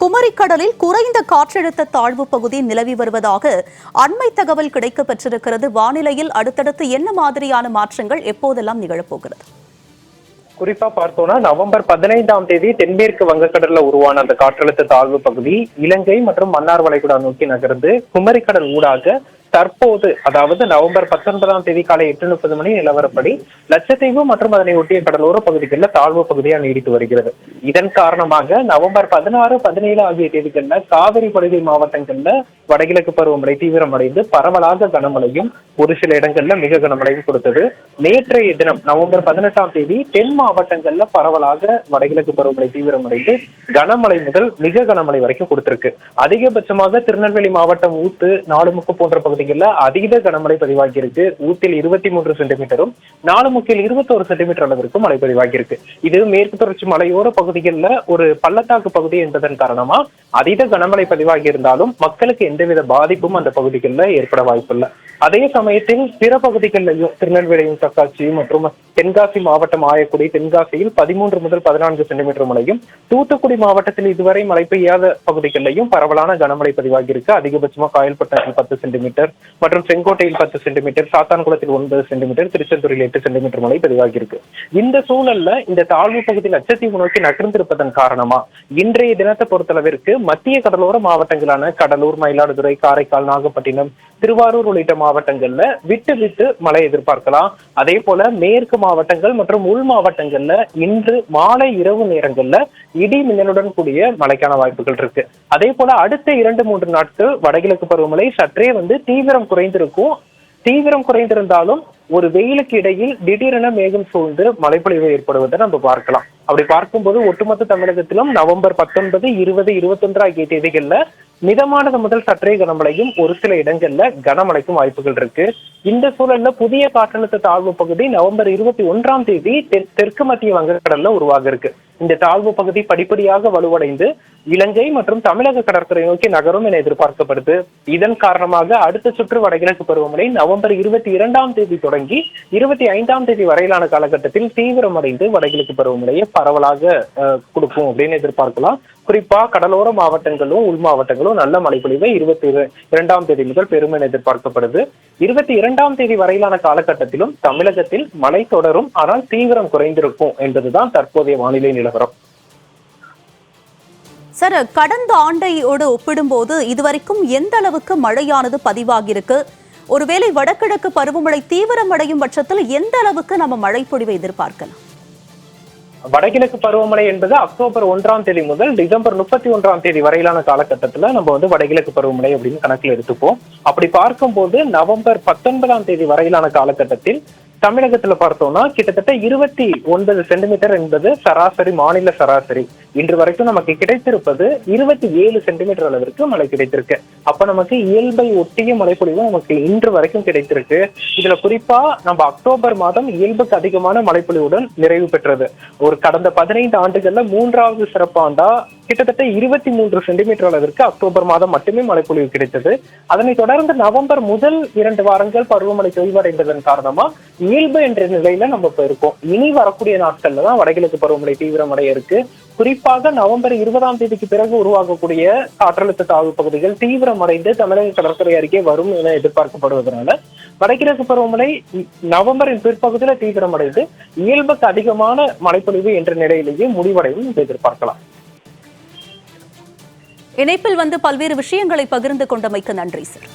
குமரிக்கடலில் குறைந்த காற்றழுத்த தாழ்வு பகுதி நிலவி வருவதாக அண்மை தகவல் கிடைக்கப்பெற்றிருக்கிறது. வானிலையில் அடுத்தடுத்து என்ன மாதிரியான மாற்றங்கள் எப்போதெல்லாம் நிகழப்போகிறது? குறிப்பா பார்த்தோம்னா நவம்பர் பதினைந்தாம் தேதி தென்மேற்கு வங்கக்கடல்ல உருவான அந்த காற்றழுத்த தாழ்வு பகுதி இலங்கை மற்றும் மன்னார் வளைகுடா நோக்கி நகர்ந்து குமரிக்கடல் ஊடாக தற்போது அதாவது நவம்பர் பத்தொன்பதாம் தேதி காலை எட்டு முப்பது மணி நிலவரப்படி லட்சத்தீவு மற்றும் அதனை ஒட்டிய கடலோர பகுதிகளில் தாழ்வு பகுதியாக நீடித்து வருகிறது. இதன் காரணமாக நவம்பர் பதினாறு பதினேழு ஆகிய தேதிகள்ல காவிரி படுகை மாவட்டங்கள்ல வடகிழக்கு பருவமழை தீவிரமடைந்து பரவலாக கனமழையும் ஒரு சில இடங்கள்ல மிக கனமழையும் கொடுத்தது. நேற்றைய தினம் நவம்பர் பதினெட்டாம் தேதி தென் மாவட்டங்கள்ல பரவலாக வடகிழக்கு பருவமழை தீவிரமடைந்து கனமழை முதல் மிக கனமழை வரைக்கும் கொடுத்திருக்கு. அதிகபட்சமாக திருநெல்வேலி மாவட்டம் ஊத்து நாலுமுக்கு போன்ற பகுதி பகுதிகளில் அதீத கனமழை பதிவாகியிருக்கு. ஊத்தில் இருபத்தி மூன்று சென்டிமீட்டரும் நாலுமுக்கில் இருபத்தோரு சென்டிமீட்டர் அளவிற்கு மழை பதிவாகியிருக்கு. இது மேற்கு தொடர்ச்சி மலையோர பகுதிகளில் ஒரு பள்ளத்தாக்கு பகுதி என்பதன் காரணமா அதீத கனமழை பதிவாகி இருந்தாலும் மக்களுக்கு எந்தவித பாதிப்பும் அந்த பகுதிகளில் ஏற்பட வாய்ப்பில்லை. அதே சமயத்தில் பிற பகுதிகளிலையும் திருநெல்வேலியும் தக்காட்சி மற்றும் தென்காசி மாவட்டம் ஆயக்குடி தென்காசியில் பதிமூன்று முதல் பதினான்கு சென்டிமீட்டர் மழையும் தூத்துக்குடி மாவட்டத்தில் இதுவரை மழை பெய்யாத பகுதிகளிலையும் பரவலான கனமழை பதிவாகியிருக்கு. அதிகபட்சமா காயல்பட்டினத்தில் பத்து சென்டிமீட்டர் மற்றும் செங்கோட்டையில் பத்து சென்டிமீட்டர் சாத்தான்குளத்தில் ஒன்பது சென்டிமீட்டர் திருச்செந்தூரில் எட்டு சென்டிமீட்டர் மழை பதிவாகி இருக்கு இந்த சூழல்ல இந்த தாழ்வு பகுதி லட்சத்தீவு நோக்கி நகர்ந்திருப்பதன் காரணமா இன்றைய தினத்தை பொறுத்தளவிற்கு மத்திய கடலோர மாவட்டங்களான கடலூர் மயிலாடுதுறை காரைக்கால் நாகப்பட்டினம் திருவாரூர் உள்ளிட்ட மாவட்டங்கள்ல விட்டு விட்டு மழை எதிர்பார்க்கலாம். அதே போல மேற்கு மாவட்டங்கள் மற்றும் உள் மாவட்டங்கள்ல இன்று மாலை இரவு நேரங்கள்ல இடி மின்னலுடன் கூடிய மழைக்கான வாய்ப்புகள் இருக்கு. அதே போல அடுத்த இரண்டு மூன்று நாட்கள் வடகிழக்கு பருவமழை சற்றே வந்து தீவிரம் குறைந்திருக்கும். தீவிரம் குறைந்திருந்தாலும் ஒரு வெயிலுக்கு இடையில் திடீரென மேகம் சூழ்ந்து மழைப்பொழிவு ஏற்படுவதை நம்ம பார்க்கலாம். அப்படி பார்க்கும்போது ஒட்டுமொத்த தமிழகத்திலும் நவம்பர் பத்தொன்பது இருபது இருபத்தொன்று ஆகிய தேதிகளில் மிதமானது முதல் சற்றே கனமழையும் ஒரு சில இடங்கள்ல கனமழைக்கும் வாய்ப்புகள் இருக்கு. இந்த சூழல்ல புதிய காற்றழுத்த தாழ்வு பகுதி நவம்பர் இருபத்தி ஒன்றாம் தேதி தெற்கு மத்திய வங்கக்கடல்ல உருவாக இருக்கு. இந்த தாழ்வு பகுதி படிப்படியாக வலுவடைந்து இலங்கை மற்றும் தமிழக கடற்கரை நோக்கி நகரும் என எதிர்பார்க்கப்படுது. இதன் காரணமாக அடுத்த சுற்று வடகிழக்கு பருவமழை நவம்பர் இருபத்தி இரண்டாம் தேதி தொடங்கி இருபத்தி ஐந்தாம் தேதி வரையிலான காலகட்டத்தில் தீவிரமடைந்து வடகிழக்கு பருவமழையை பரவலாக கொடுக்கும் அப்படின்னு எதிர்பார்க்கலாம். குறிப்பா கடலோர மாவட்டங்களும் உள் மாவட்டங்களும் நல்ல மழைப்பொழிவை இருபத்தி இரண்டாம் தேதி முதல் பெரும் என எதிர்பார்க்கப்படுது. இருபத்தி இரண்டாம் தேதி வரையிலான காலகட்டத்திலும் தமிழகத்தில் மழை தொடரும் ஆனால் தீவிரம் குறைந்திருக்கும் என்பதுதான் தற்போதைய வானிலை நிலவரம். சார் கடந்த ஆண்டையோடு ஒப்பிடும்போது இதுவரைக்கும் எந்த அளவுக்கு மழையானது பதிவாகியிருக்கு? ஒருவேளை வடகிழக்கு பருவமழை தீவிரமடையும் பட்சத்தில் எந்த அளவுக்கு நம்ம மழை பொழிவை எதிர்பார்க்கலாம்? வடகிழக்கு பருவமழை என்பது அக்டோபர் ஒன்றாம் தேதி முதல் டிசம்பர் முப்பத்தி ஒன்றாம் தேதி வரையிலான காலகட்டத்துல நம்ம வந்து வடகிழக்கு பருவமழை அப்படின்னு கணக்கில் எடுத்துப்போம். அப்படி பார்க்கும்போது நவம்பர் பத்தொன்பதாம் தேதி வரையிலான காலகட்டத்தில் தமிழகத்துல பார்த்தோம்னா கிட்டத்தட்ட இருபத்தி ஒன்பது சென்டிமீட்டர் என்பது சராசரி மாநில சராசரி. இன்று வரைக்கும் நமக்கு கிடைத்திருப்பது இருபத்தி ஏழு சென்டிமீட்டர் அளவிற்கு மழை கிடைத்திருக்கு. அப்ப நமக்கு இயல்பை ஒட்டிய மழைப்பொழிவு நமக்கு இன்று வரைக்கும் கிடைத்திருக்கு. இதுல குறிப்பா நம்ம அக்டோபர் மாதம் இயல்புக்கு அதிகமான மழைப்பொழிவுடன் நிறைவு பெற்றது. ஒரு கடந்த பதினைந்து ஆண்டுகள்ல மூன்றாவது சிறப்பாண்டா கிட்டத்தட்ட இருபத்தி மூன்று சென்டிமீட்டர் அளவிற்கு அக்டோபர் மாதம் மட்டுமே மழைப்பொழிவு கிடைத்தது. அதனைத் தொடர்ந்து நவம்பர் முதல் இரண்டு வாரங்கள் பருவமழை தொய்வடைந்ததன் காரணமா இயல்பு என்ற நிலையில நம்ம இப்ப இருக்கோம். இனி வரக்கூடிய நாட்கள்ல தான் வடகிழக்கு பருவமழை தீவிரமடைய இருக்கு. குறிப்பாக நவம்பர் இருபதாம் தேதிக்கு பிறகு உருவாகக்கூடிய காற்றழுத்த தாழ்வு பகுதிகள் தீவிரமடைந்து தமிழக கடற்கரை அருகே வரும் என எதிர்பார்க்கப்படுவதனால வடகிழக்கு பருவமழை நவம்பரின் பிற்பகுதியில தீவிரமடைந்து இயல்புக்கு அதிகமான மழைப்பொழிவு என்ற நிலையிலேயே முடிவடையும் எதிர்பார்க்கலாம். இணைப்பில் வந்து பல்வேறு விஷயங்களை பகிர்ந்து கொண்டமைக்கு நன்றி சார்.